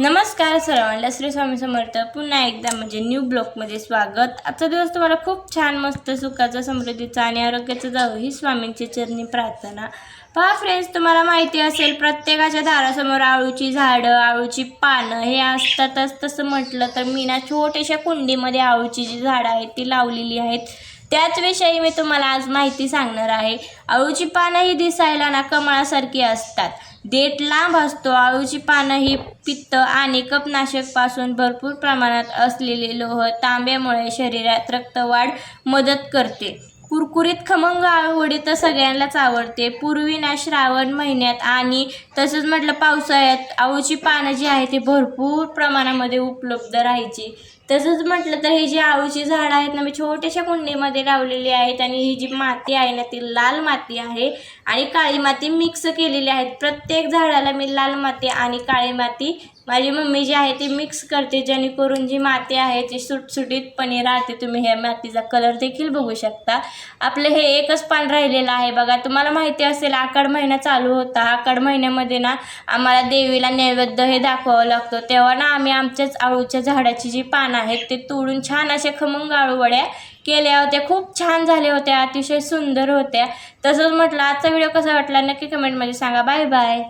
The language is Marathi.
नमस्कार सर्वांना श्री स्वामी समर्थ. पुन्हा एकदा म्हणजे न्यू ब्लॉकमध्ये स्वागत. आजचा दिवस तुम्हाला खूप छान मस्त सुखाचा समृद्धीचा आणि आरोग्याचा जावं ही स्वामींची चरणी प्रार्थना. पहा फ्रेंड्स तुम्हाला माहिती असेल प्रत्येकाच्या दारासमोर आळूची झाडं आळूची पानं हे असतातच. तसं म्हटलं तर मी ना छोट्याशा कुंडीमध्ये आळूची जी झाडं आहेत ती लावलेली आहेत. त्याचविषयी मी तुम्हाला आज माहिती सांगणार आहे. अळूची पानं ही दिसायला ना कमळासारखी असतात. देठ लांब असतो. अळूची पानं ही पित्त आणि कपनाशकपासून भरपूर प्रमाणात असलेले लोह तांब्यामुळे शरीरात रक्तवाढ मदत करते. कुरकुरीत खमंग आळूवडी तर सगळ्यांनाच आवडते. पूर्वी ना श्रावण महिन्यात आणि तसंच म्हटलं पावसाळ्यात आळूची पानं जी आहे ती भरपूर प्रमाणामध्ये उपलब्ध राहायची. तसंच म्हटलं तर ही जी आळूची झाडं आहेत ना मी छोट्याशा कुंडीमध्ये लावलेली आहेत आणि ही जी माती आहे ना ती लाल माती आहे आणि काळी माती मिक्स केलेली आहेत. प्रत्येक झाडाला मी लाल माती आणि काळी माती माझी मम्मी जी आहे ती मिक्स करते जेणेकरून जी माती आहे ती सुटसुटीतपणे राहते. तुम्ही ह्या मातीचा कलर देखील बघू शकता. आपलं हे एकच पान राहिलेलं आहे बघा. तुम्हाला माहिती असेल आषाढ महिना चालू होता. आषाढ महिन्यामध्ये ना आम्हाला देवीला नैवेद्य हे दाखवावं लागतं. तेव्हा ना आम्ही आमच्याच आळूच्या झाडाची जी पानं आहेत ते तोडून छान अशा खमंग आळूवड्या केल्या होत्या. खूप छान झाल्या होत्या. अतिशय सुंदर होत्या. तसंच म्हटलं आजचा व्हिडिओ कसा वाटला नक्की कमेंटमध्ये सांगा. Bye bye